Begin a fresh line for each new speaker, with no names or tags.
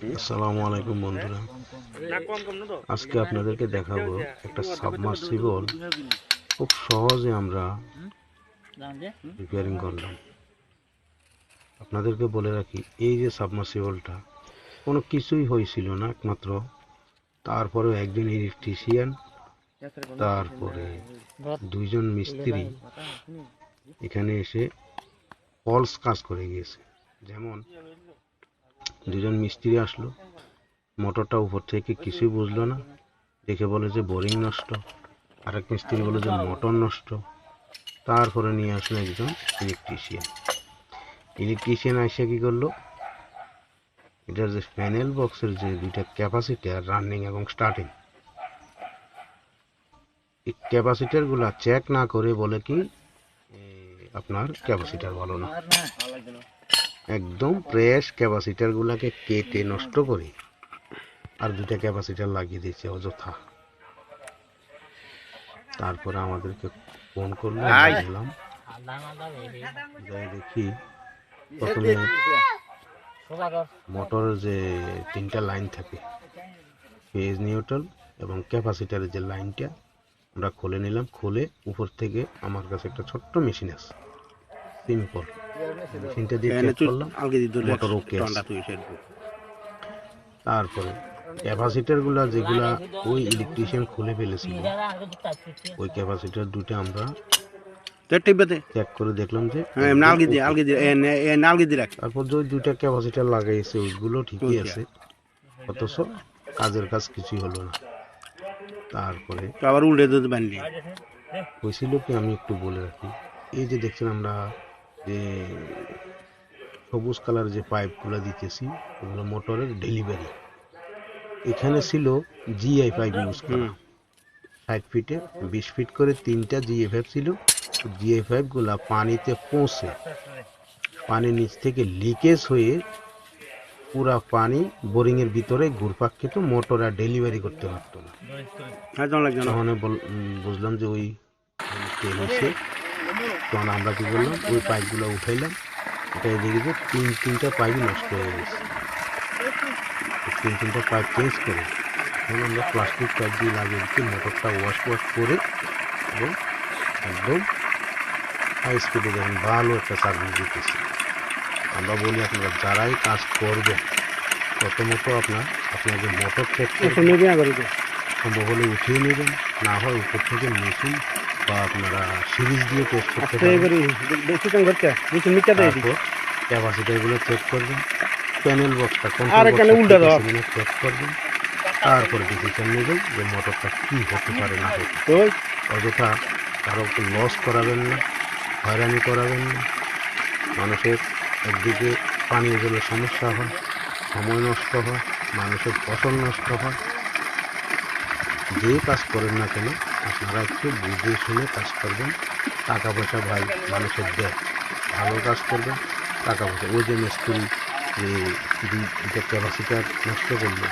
আসসালামু আলাইকুম বন্ধুরা। আজকে আপনাদেরকে দেখাবো একটা সাবমার্সিবল খুব সহজে আমরা রিপেয়ারিং করলাম। আপনাদেরকে বলে রাখি, এই যে সাবমার্সিবলটা কোনো কিছুই হয়েছিল না, একমাত্র তারপরেও একজন ইলেকট্রিশিয়ান তারপরে দুইজন মিস্ত্রি এখানে এসে ফলস কাজ করে গিয়েছে। যেমন দুজন মিস্ত্রি আসলো। মোটরটা উপর থেকে কিছুই বুঝলো না। দেখে বলে যে, বোরিং নষ্ট। আরেক মিস্ত্রি বলে যে, মোটর নষ্ট। তারপরে নিয়ে আসলো একজন ইলেকট্রিশিয়ান ইলেকট্রিশিয়ান এসে কি করল? এটার যে প্যানেল বক্সের যে দুইটা ক্যাপাসিটার রানিং এবং স্টার্টিং এই ক্যাপাসিটারগুলো চেক না করে বলে কি আপনার ক্যাপাসিটার ভালো না। একদম ফ্রেশ ক্যাপাসিটার গুলাকে কেটে নষ্ট করে আর দুটা ক্যাপাসিটার লাগিয়ে দিয়েছে অযথা। তারপরে আমাদেরকে ফোন করল গেলাম যাই দেখি প্রথমে মোটরের যে তিনটা লাইন থাকে ফেজ নিউট্রাল এবং ক্যাপাসিটারের যে লাইনটা আমরা খুলে নিলাম খুলে উপর থেকে আমার কাছে একটা ছোট্ট মেশিন আছে। সিম্পল মেশিনটা দিয়ে চেক করলাম। মোটর ওকে তারপরে ক্যাপাসিটারগুলা যেগুলা ওই ইলেকট্রিশিয়ান খুলে ফেলেছিল ওই ক্যাপাসিটার দুটো আমরা চেক করে দেখলাম যে তারপর যে দুইটা ক্যাপাসিটার লাগাইছে ওইগুলো ঠিকই আছে। অথচ কাজের কাজ কিছুই হলো না। তারপরে
আবার উল্টে দিতে বানলি
হয়েছিল কি আমি একটু বলে রাখি। এই যে দেখছেন আমরা যে সবুজ কালার যে পাইপগুলো দিতেছি ওগুলো মোটরের ডেলিভারি এখানে ছিল জিআই পাইপ ইউজ করা। ষাট ফিটে বিশ ফিট করে তিনটা জিএ পাইপ ছিল। জিএ পাইপগুলা পানিতে পৌঁছে পানির নিচ থেকে লিকেজ হয়ে পুরা পানি বোরিংয়ের ভিতরে ঘুরপাক খেত মোটর আর ডেলিভারি করতে পারতো না। তখন বুঝলাম যে ওই তেল হচ্ছে তখন আমরা কি করলাম ওই পাইপগুলো উঠাইলাম উঠাই দেখি যে তিন তিনটা পাইপই নষ্ট হয়ে গেছে। তিন তিনটা পাইপ চেঞ্জ করে তখন আমরা প্লাস্টিক পাইপ দিয়ে লাগিয়ে দিচ্ছি মোটরটা ওয়াশ ওয়াশ করে এবং একদম হাই স্পিডে দেখুন ভালো একটা সার্ভিস দিতেছি। আমরা বলি আপনারা যারাই কাজ করবেন প্রথমত আপনার আপনার যে মোটর চেক সম্ভব হলে উঠিয়ে নেবেন না হয় উপর থেকে মেশিন বা আপনারা সিরিজ দিয়ে টেস্ট করতে পারেন। চেক করবেন প্যানেল বক্সটা। চেক করবেন। তারপরে ডিসিশন নেবেন যে মোটরটা কি হতে পারে না অযথা কারোকে লস করাবেন না হয়রানি করাবেন না। মানুষের একদিকে পানীয় জলের সমস্যা হয় সময় নষ্ট হয় মানুষের ফসল নষ্ট হয়। যে কাজ করেন না কেন আপনারা একটু বুঝে শুনে কাজ করবেন। টাকা পয়সা ভাই মানুষের দেয় ভালো কাজ করবেন টাকা পয়সা ওই যে মিস্ত্রি যে ক্যাপাসিটার নষ্ট করল।